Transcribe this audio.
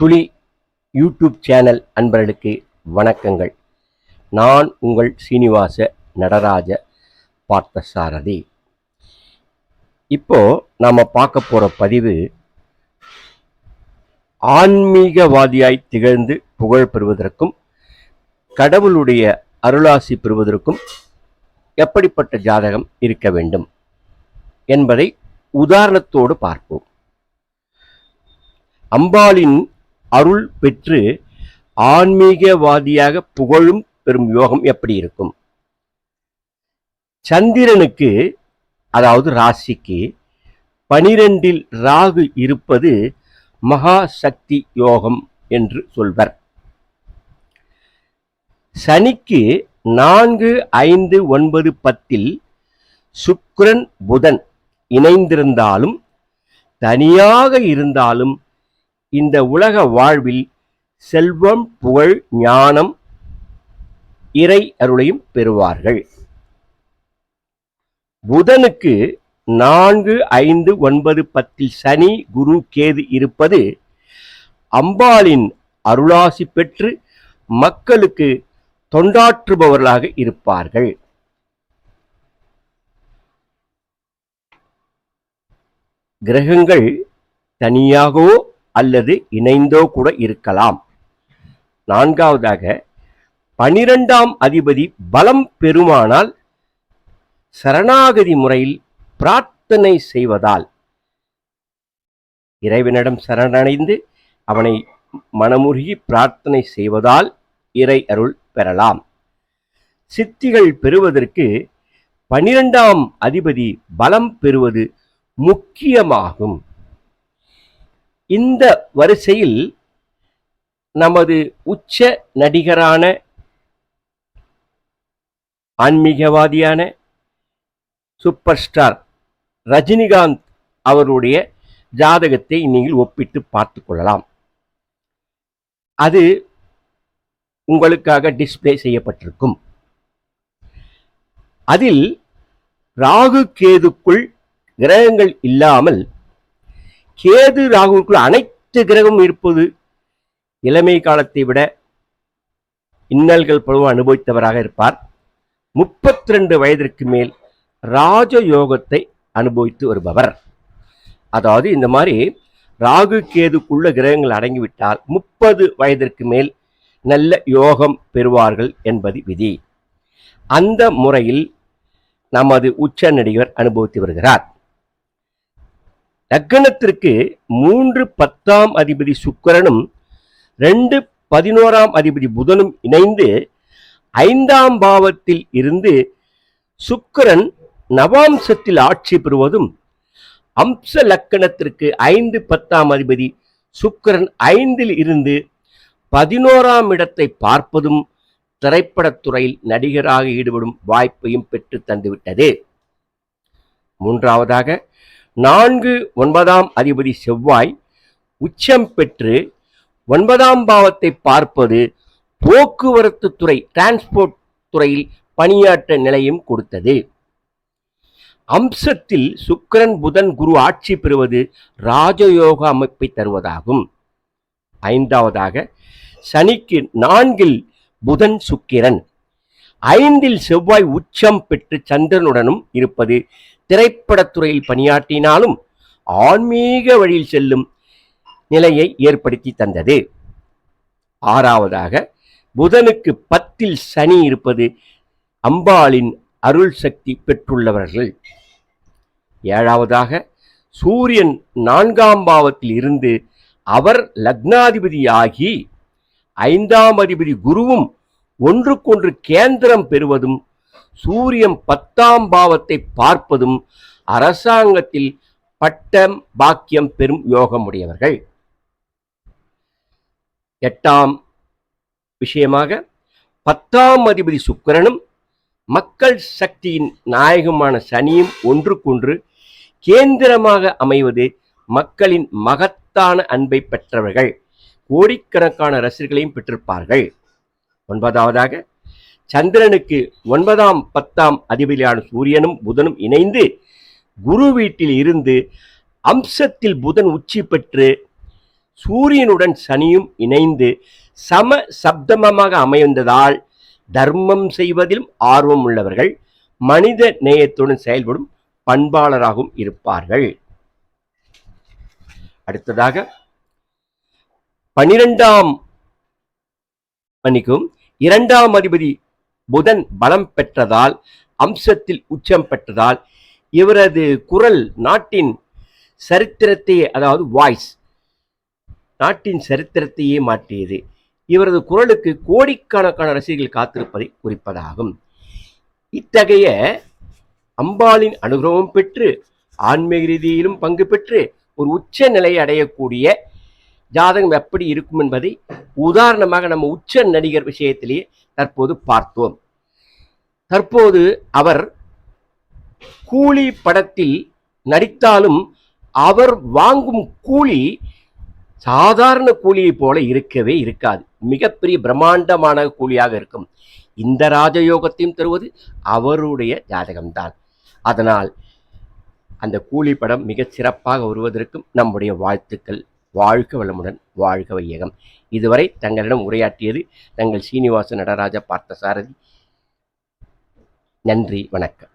துளி YouTube channel அன்பர்களுக்கு வணக்கங்கள். நான் உங்கள் சீனிவாச நடராஜ பார்த்தசாரதி. இப்போ நாம பார்க்க போற பதிவு ஆன்மீகவாதியாய் திகழ்ந்து புகழ் பெறுவதற்கும் கடவுளுடைய அருளாசி பெறுவதற்கும் எப்படிப்பட்ட ஜாதகம் இருக்க வேண்டும் என்பதை உதாரணத்தோடு பார்ப்போம். அம்பாளின் அருள் பெற்று ஆன்மீகவாதியாக புகழும் பெறும் யோகம் எப்படி இருக்கும்? சந்திரனுக்கு அதாவது ராசிக்கு பனிரெண்டில் ராகு இருப்பது மகா சக்தி யோகம் என்று சொல்வர். சனிக்கு நான்கு ஐந்து ஒன்பது பத்தில் சுக்கிரன் புதன் இணைந்திருந்தாலும் தனியாக இருந்தாலும் இந்த உலக வாழ்வில் செல்வம் புகழ் ஞானம் இறை அருளையும் பெறுவார்கள். புதனுக்கு நான்கு ஐந்து ஒன்பது பத்தில் சனி குரு கேது இருப்பது அம்பாளின் அருளாசி பெற்று மக்களுக்கு தொண்டாற்றுபவர்களாக இருப்பார்கள். கிரகங்கள் தனியாகவோ அல்லது இணைந்தோ கூட இருக்கலாம். நான்காவதாக பனிரெண்டாம் அதிபதி பலம் பெறுமானால் சரணாகதி முறையில் பிரார்த்தனை செய்வதால் இறைவனிடம் சரணடைந்து அவனை மனமுருகி பிரார்த்தனை செய்வதால் இறை அருள் பெறலாம். சித்திகள் பெறுவதற்கு பனிரெண்டாம் அதிபதி பலம் பெறுவது முக்கியமாகும். இந்த வரிசையில் நமது உச்ச நடிகரான ஆன்மீகவாதியான சூப்பர் ஸ்டார் ரஜினிகாந்த் அவருடைய ஜாதகத்தை நீங்கள் ஒப்பிட்டு பார்த்து கொள்ளலாம். அது உங்களுக்காக டிஸ்ப்ளே செய்யப்பட்டிருக்கும். அதில் ராகு கேதுக்குள் கிரகங்கள் இல்லாமல் கேது ராகுவுக்குள் அனைத்து கிரகம் இருப்பது இளமை காலத்தை விட இன்னல்கள் பலவும் அனுபவித்தவராக இருப்பார். முப்பத்தி ரெண்டு வயதிற்கு மேல் ராஜயோகத்தை அனுபவித்து வருபவர். அதாவது இந்த மாதிரி ராகு கேதுக்குள்ள கிரகங்கள் அடங்கிவிட்டால் முப்பது வயதிற்கு மேல் நல்ல யோகம் பெறுவார்கள் என்பது விதி. அந்த முறையில் நமது உச்ச நடிகர் அனுபவித்து வருகிறார். லக்கணத்திற்கு மூன்று பத்தாம் அதிபதி சுக்கரனும் ரெண்டு பதினோராம் அதிபதி புதனும் இணைந்து ஐந்தாம் பாவத்தில் இருந்து சுக்கரன் நவாம்சத்தில் ஆட்சி பெறுவதும் அம்ச லக்கணத்திற்கு ஐந்து பத்தாம் அதிபதி சுக்கிரன் ஐந்தில் இருந்து பதினோராம் இடத்தை பார்ப்பதும் திரைப்படத்துறையில் நடிகராக ஈடுபடும் வாய்ப்பையும் பெற்று தந்துவிட்டது. மூன்றாவதாக நான்கு ஒன்பதாம் அதிபதி செவ்வாய் உச்சம் பெற்று ஒன்பதாம் பாவத்தை பார்ப்பது போக்குவரத்து துறை டிரான்ஸ்போர்ட் துறையில் பணியாற்ற நிலையும் கொடுத்தது. அம்சத்தில் சுக்கிரன் புதன் குரு ஆட்சி பெறுவது ராஜயோக அமைப்பை தருவதாகும். ஐந்தாவதாக சனிக்கு நான்கில் புதன் சுக்கிரன். ஐந்தில் செவ்வாய் உச்சம் பெற்று சந்திரனுடனும் இருப்பது திரைப்படத்துறையில் பணியாற்றினாலும் ஆன்மீக வழியில் செல்லும் நிலையை ஏற்படுத்தி தந்தது. ஆறாவதாக புதனுக்கு பத்தில் சனி இருப்பது அம்பாளின் அருள் சக்தி பெற்றுள்ளவர்கள். ஏழாவதாக சூரியன் நான்காம் பாவத்தில் இருந்து அவர் லக்னாதிபதியாகி ஐந்தாம் அதிபதி குருவும் ஒன்றுக்கொன்று கேந்திரம் பெறுவதும் சூரியன் பத்தாம் பாவத்தை பார்ப்பதும் அரசாங்கத்தில் பட்டம் பாக்கியம் பெறும் யோகமுடையவர்கள் எட்டாம் விஷயமாக பத்தாம் அதிபதி சுக்கிரனும் மக்கள் சக்தியின் நாயகமான சனியும் ஒன்றுக்கொன்று கேந்திரமாக அமைவது மக்களின் மகத்தான அன்பை பெற்றவர்கள். கோடிக்கணக்கான ரசிகர்களையும் பெற்றிருப்பார்கள். ஒன்பதாவதாக சந்திரனுக்கு ஒன்பதாம் பத்தாம் அதிபதியான சூரியனும் புதனும் இணைந்து குரு வீட்டில் இருந்து அம்சத்தில் புதன் உச்சி பெற்று சூரியனுடன் சனியும் இணைந்து சம சப்தமமாக அமைந்ததால் தர்மம் செய்வதிலும் ஆர்வம் உள்ளவர்கள் மனித நேயத்துடன் செயல்படும் பண்பாளராகவும் இருப்பார்கள். அடுத்ததாக பனிரெண்டாம் மன்னிக்கும் இரண்டாம் அதிபதி புதன் பலம் பெற்றதால் அம்சத்தில் உச்சம் பெற்றதால் இவரது குரல் நாட்டின் சரித்திரத்தையே அதாவது வாய்ஸ் நாட்டின் சரித்திரத்தையே மாற்றியது. இவரது குரலுக்கு கோடிக்கணக்கான ரசிகர்கள் காத்திருப்பதை குறிப்பதாகும். இத்தகைய அம்பாளின் அனுகிரகம் பெற்று ஆன்மீக ரீதியிலும் பங்கு பெற்று ஒரு உச்ச நிலையை அடையக்கூடிய ஜாதகம் எப்படி இருக்கும் என்பதை உதாரணமாக நம்ம உச்ச நடிகர் விஷயத்திலேயே தற்போது பார்த்தோம் தற்போது அவர் கூலி படத்தில் நடித்தாலும் அவர் வாங்கும் கூலி சாதாரண கூலியைப் போல இருக்கவே இருக்காது. மிகப்பெரிய பிரம்மாண்டமான கூலியாக இருக்கும். இந்த ராஜயோகத்தையும் தருவது அவருடைய ஜாதகம்தான். அதனால் அந்த கூலி படம் மிக சிறப்பாக வருவதற்கும் நம்முடைய வாழ்த்துக்கள். வாழ்க வளமுடன் வாழ்க வையகம். இதுவரை தங்களிடம் உரையாற்றியது தங்கள் சீனிவாச நடராஜ பார்த்தசாரதி. நன்றி வணக்கம்.